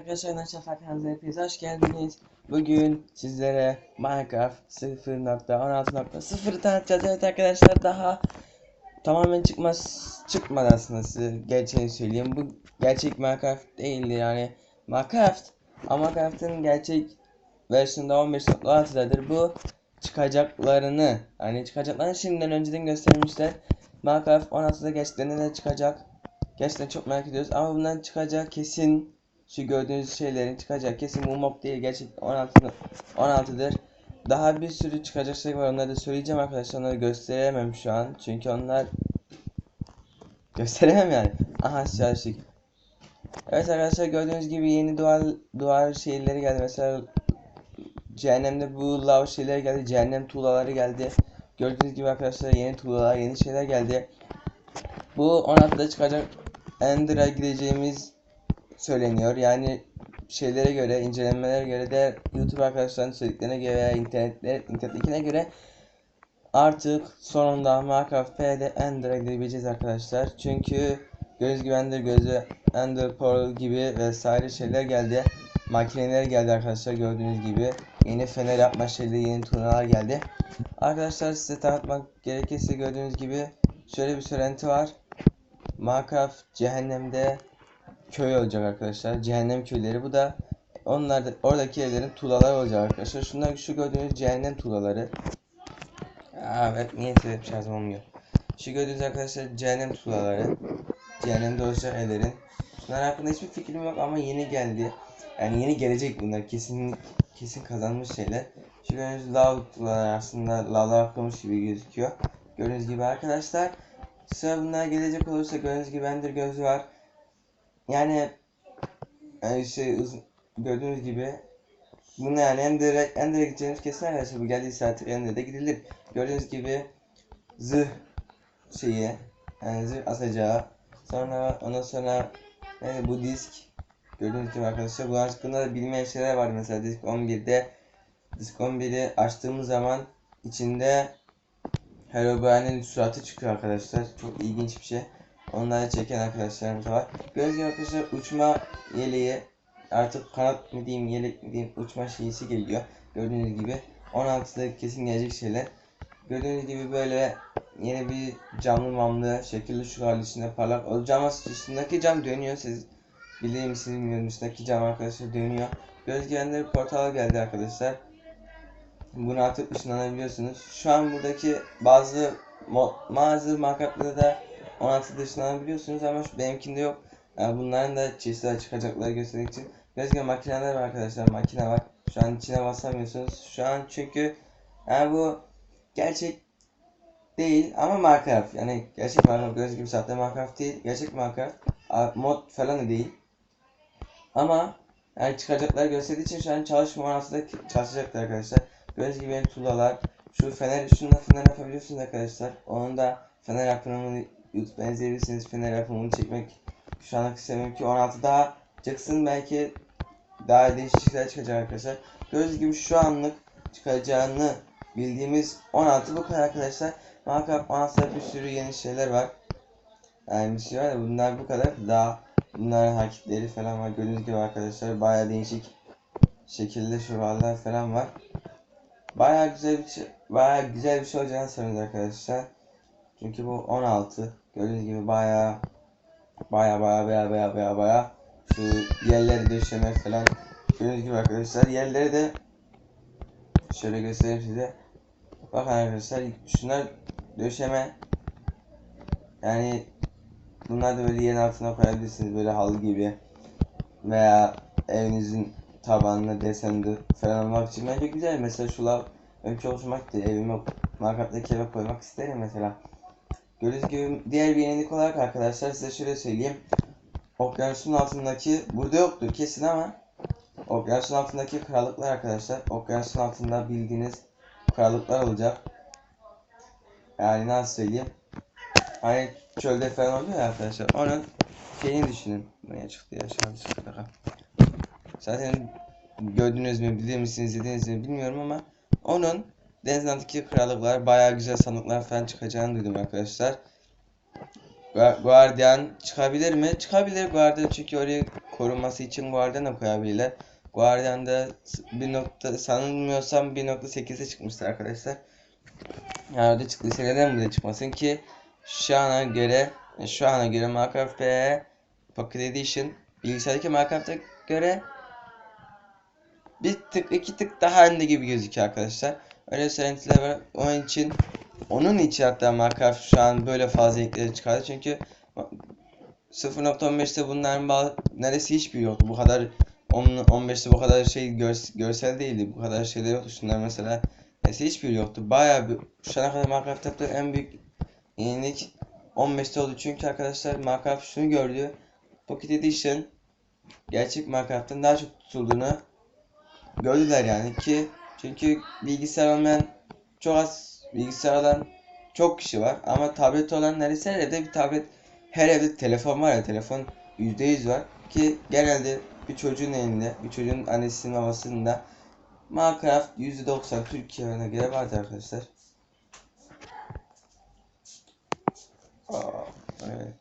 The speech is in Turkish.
Arkadaşlar Naşaf kanalımıza hepiniz hoş geldiniz. Bugün sizlere Minecraft 0.16.0'ı tanıtacağız. Evet arkadaşlar daha tamamen çıkmaz çıkmadı aslında size gerçeğini söyleyeyim. Bu gerçek Minecraft değildi yani Minecraft ama Minecraft'ın gerçek versiyonda 15.16'dadır. Bu çıkacaklarını hani çıkacaklarını şimdiden önceden göstermişler. Minecraft 16'da gerçekten ne çıkacak? Gerçekten çok merak ediyoruz ama bundan çıkacak kesin şu gördüğünüz şeylerin çıkacak kesin bu mob değil gerçek 16 16'dır. Daha bir sürü çıkacak şey var onları da söyleyeceğim arkadaşlar onları gösteremem şu an çünkü onlar gösteremem yani. Aha siyasi. Evet arkadaşlar gördüğünüz gibi yeni duvar duvar şeyleri geldi mesela cehennemde bu lav şeyleri geldi cehennem tuğlaları geldi. Gördüğünüz gibi arkadaşlar yeni tuğlalar yeni şeyler geldi. Bu 16'da çıkacak Ender'a gideceğimiz söyleniyor. Yani şeylere göre, incelemelere göre de YouTube arkadaşlarının söylediklerine göre veya internetler, internettekine göre artık sonunda Minecraft P'de Ender'a gidebileceğiz arkadaşlar. Çünkü göz gibi Ender gözü, Ender Pearl gibi vesaire şeyler geldi. Makineler geldi arkadaşlar gördüğünüz gibi. Yeni fener yapma şeyleri, yeni turnalar geldi. Arkadaşlar size tanıtmak gerekirse gördüğünüz gibi şöyle bir söylenti var. Minecraft cehennemde köy olacak arkadaşlar. Cehennem köyleri. Bu da onlar da oradaki evlerin tuğlaları olacak arkadaşlar. Şunlar şu gördüğünüz cehennem tuğlaları. Evet niye sebep şarjım olmuyor. Şu gördüğünüz arkadaşlar cehennem tuğlaları. Cehennemde olacak evlerin. Bunlar hakkında hiçbir fikrim yok ama yeni geldi. Yani yeni gelecek bunlar. Kesin kesin kazanmış şeyler. Şu gördüğünüz lav tuğlaları aslında lavlar atlamış gibi gözüküyor. Gördüğünüz gibi arkadaşlar. Sıra bunlar gelecek olursa gördüğünüz gibi Ender gözü var. Yani yani şey gördüğünüz gibi bunu yani Ender'e Ender'e gideceğimiz kesin arkadaşlar bu geldiyse artık Ender'e gidilir. Gördüğünüz gibi zırh şeyi yani zırh asacağı sonra ondan sonra yani bu disk gördüğünüz gibi arkadaşlar bu hakkında da bilmeyen şeyler var mesela disk 11'de disk 11'i açtığımız zaman içinde Herobrine'in suratı çıkıyor arkadaşlar çok ilginç bir şey. Onları çeken arkadaşlarımız var. Gördüğünüz gibi arkadaşlar uçma yeleği artık kanat mı diyeyim yelek mi diyeyim uçma şeysi geliyor. Gördüğünüz gibi 16'da kesin gelecek şeyler. Gördüğünüz gibi böyle yeni bir camlı mamlı şekilli şu hal içinde parlak. O cam üstündeki cam dönüyor siz bilir misiniz bilmiyorum üstündeki cam arkadaşlar dönüyor. Göz gelenleri portal geldi arkadaşlar. Bunu atıp ışınlanabiliyorsunuz. Şu an buradaki bazı bazı marketlarda da 16 dışlanabiliyorsunuz ama şu benimkinde yok. Yani bunların da çeşitli çıkacakları göstermek için. Gözge makineler var arkadaşlar. Makine var. Şu an içine basamıyorsunuz. Şu an çünkü yani bu gerçek değil ama Minecraft. Yani gerçek Minecraft göz gibi sahte Minecraft değil. Gerçek Minecraft. Mod falan da değil. Ama yani çıkacakları gösterdiği için şu an çalışma manasında çalışacaklar arkadaşlar. Göz gibi tuğlalar. Şu fener, şununla fener yapabiliyorsunuz arkadaşlar. Onun da fener yapımını YouTube'dan izleyebilirsiniz. Fener yapımını çekmek şu anlık istemiyorum ki 16 daha çıksın belki daha değişik şeyler çıkacak arkadaşlar. Gördüğünüz gibi şu anlık çıkacağını bildiğimiz 16 bu kadar arkadaşlar. Minecraft 16'da bir sürü yeni şeyler var. Yani bir şey var da bunlar bu kadar. Daha bunların hareketleri falan var. Gördüğünüz gibi arkadaşlar baya değişik şekilde şuralar falan var. Baya güzel bir şey, baya güzel bir şey olacağını sanıyoruz arkadaşlar. Çünkü bu 16. Gördüğünüz gibi baya baya baya baya baya baya baya şu yerleri döşeme falan gördüğünüz gibi arkadaşlar yerleri de şöyle göstereyim size. Bakın arkadaşlar şunlar döşeme yani bunlar da böyle yerin altına koyabilirsiniz böyle halı gibi veya evinizin tabanına desende falan olmak için bence güzel mesela şular benim çok hoşuma evime markattaki eve koymak isterim mesela. Gördüğünüz diğer bir yenilik olarak arkadaşlar size şöyle söyleyeyim. Okyanusun altındaki burada yoktur kesin ama okyanusun altındaki krallıklar arkadaşlar. Okyanusun altında bildiğiniz krallıklar olacak. Yani nasıl söyleyeyim? Hani çölde falan oluyor ya arkadaşlar. Onun şeyini düşünün. Buraya çıktı ya şu an. Zaten gördünüz mü, bilir misiniz, izlediniz mi bilmiyorum ama onun Deniz altındaki krallıklar bayağı güzel sandıklar falan çıkacağını duydum arkadaşlar. Gu- Guardian çıkabilir mi? Çıkabilir Guardian çünkü oraya korunması için Guardian da koyabilirler. Guardian'da bir nokta sanılmıyorsam 1.8'e çıkmıştır arkadaşlar. Yani orada çıktıysa neden burada çıkmasın ki şu ana göre şu ana göre Minecraft ve Pocket Edition bilgisayardaki Minecraft'a göre bir tık iki tık daha önde gibi gözüküyor arkadaşlar. Öyle söylentiler var. Onun için onun için hatta Minecraft şu an böyle fazla yenilikleri çıkardı. Çünkü 0.15'te bunların bazı, neredeyse hiçbir yoktu. Bu kadar 10 15'te bu kadar şey görs- görsel değildi. Bu kadar şeyler yoktu. Şunlar mesela neredeyse hiçbir yoktu. Bayağı bir şu ana kadar Minecraft yaptığı en büyük yenilik 15'te oldu. Çünkü arkadaşlar Minecraft şunu gördü. Pocket Edition gerçek Minecraft'tan daha çok tutulduğunu gördüler yani ki çünkü bilgisayar olmayan çok az bilgisayar olan çok kişi var. Ama tablet olan neredeyse her evde bir tablet her evde telefon var ya telefon %100 var. Ki genelde bir çocuğun elinde bir çocuğun annesinin babasının da Minecraft %90 Türkiye'ye göre vardı arkadaşlar. Aa, evet.